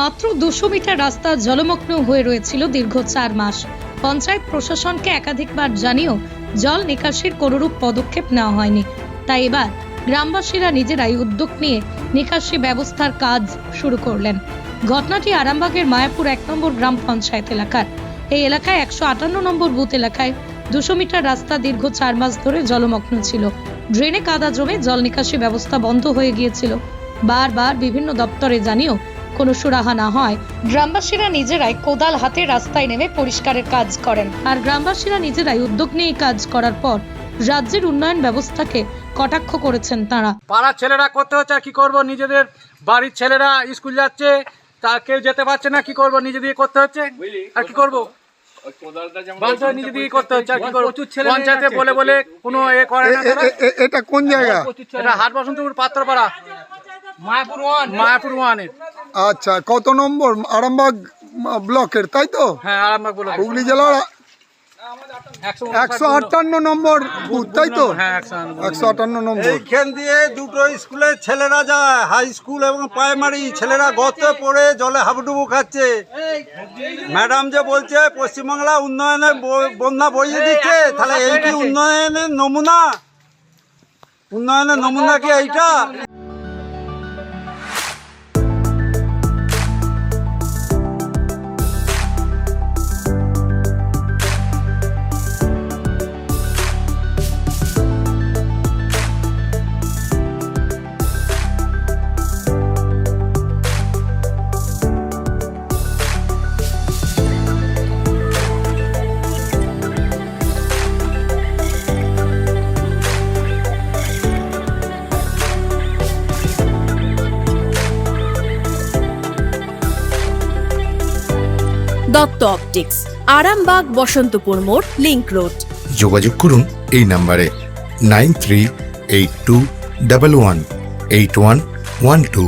মাত্র দুশো মিটার রাস্তা জলমগ্ন হয়ে রয়েছিল দীর্ঘ চার মাস। পঞ্চায়েত প্রশাসনকে একাধিকবার জানিয়েও জল নিকাশির কোনরূপ পদক্ষেপ নেওয়া হয়নি। তাই এবার গ্রামবাসীরা নিজেরাই উদ্যোগ নিয়ে নিকাশি ব্যবস্থার কাজ শুরু করলেন। ঘটনাটি আরামবাগের মায়াপুর এক নম্বর গ্রাম পঞ্চায়েত এলাকার। এই এলাকায় একশো আটান্ন নম্বর বুথ এলাকায় দুশো মিটার রাস্তা দীর্ঘ চার মাস ধরে জলমগ্ন ছিল। ড্রেনে কাদা জমে জল নিকাশি ব্যবস্থা বন্ধ হয়ে গিয়েছিল। বারবার বিভিন্ন দপ্তরে জানিয়েও কোনো সুরাহা না হয় গ্রামবাসীরা নিজেরাই কোদাল হাতে রাস্তায় নেমে পরিষ্কারের কাজ করেন। আর গ্রামবাসীরা নিজেরাই উদ্যোগ নিয়ে কাজ করার পর রাজ্যের উন্নয়ন ব্যবস্থাকে কটাক্ষ করেছেন তারা। পাড়ার ছেলেরা করতে হচ্ছে আর কি করব? নিজেদের বাড়ির ছেলেরা স্কুল যাচ্ছে তা কেউ যেতে পারছে না কি করব? নিজে দিয়ে করতে হচ্ছে আর কি করব? বাধ্য নিজে দিয়ে করতে হচ্ছে আর কি করব? পঞ্চায়েতে বলে বলে কোনো এ করে না এ- এ- এ- এ- এটা কোন জায়গা? এটা হাট বসন্তপুর পাত্রপাড়া। মায়াপুর ওয়ান। মায়াপুর ওয়ানের। আচ্ছা কত নম্বর? আরামবাগ ব্লকের তাই তো? হ্যাঁ আরামবাগ হুগলি জেলার একশো আটান্ন নম্বর বুথ তাই তো? হ্যাঁ একশো আটান্ন। নম্বর। এইখান দিয়ে দুটো স্কুলের ছেলেরা যায়। হাই স্কুল এবং প্রাইমারি। ছেলেরা গর্তে পড়ে জলে হাবুডুবু খাচ্ছে। ম্যাডাম যে বলছে পশ্চিমবাংলা উন্নয়নের বন্যা বইয়ে দিচ্ছে। তাহলে এই কি উন্নয়নের নমুনা? উন্নয়নের নমুনা কি এইটা? দত্ত অপটিক্স, আরামবাগ বসন্তপুর মোড়, লিংক রোড। যোগাযোগ করুন এই নাম্বারে nine three eight two double one eight one one two.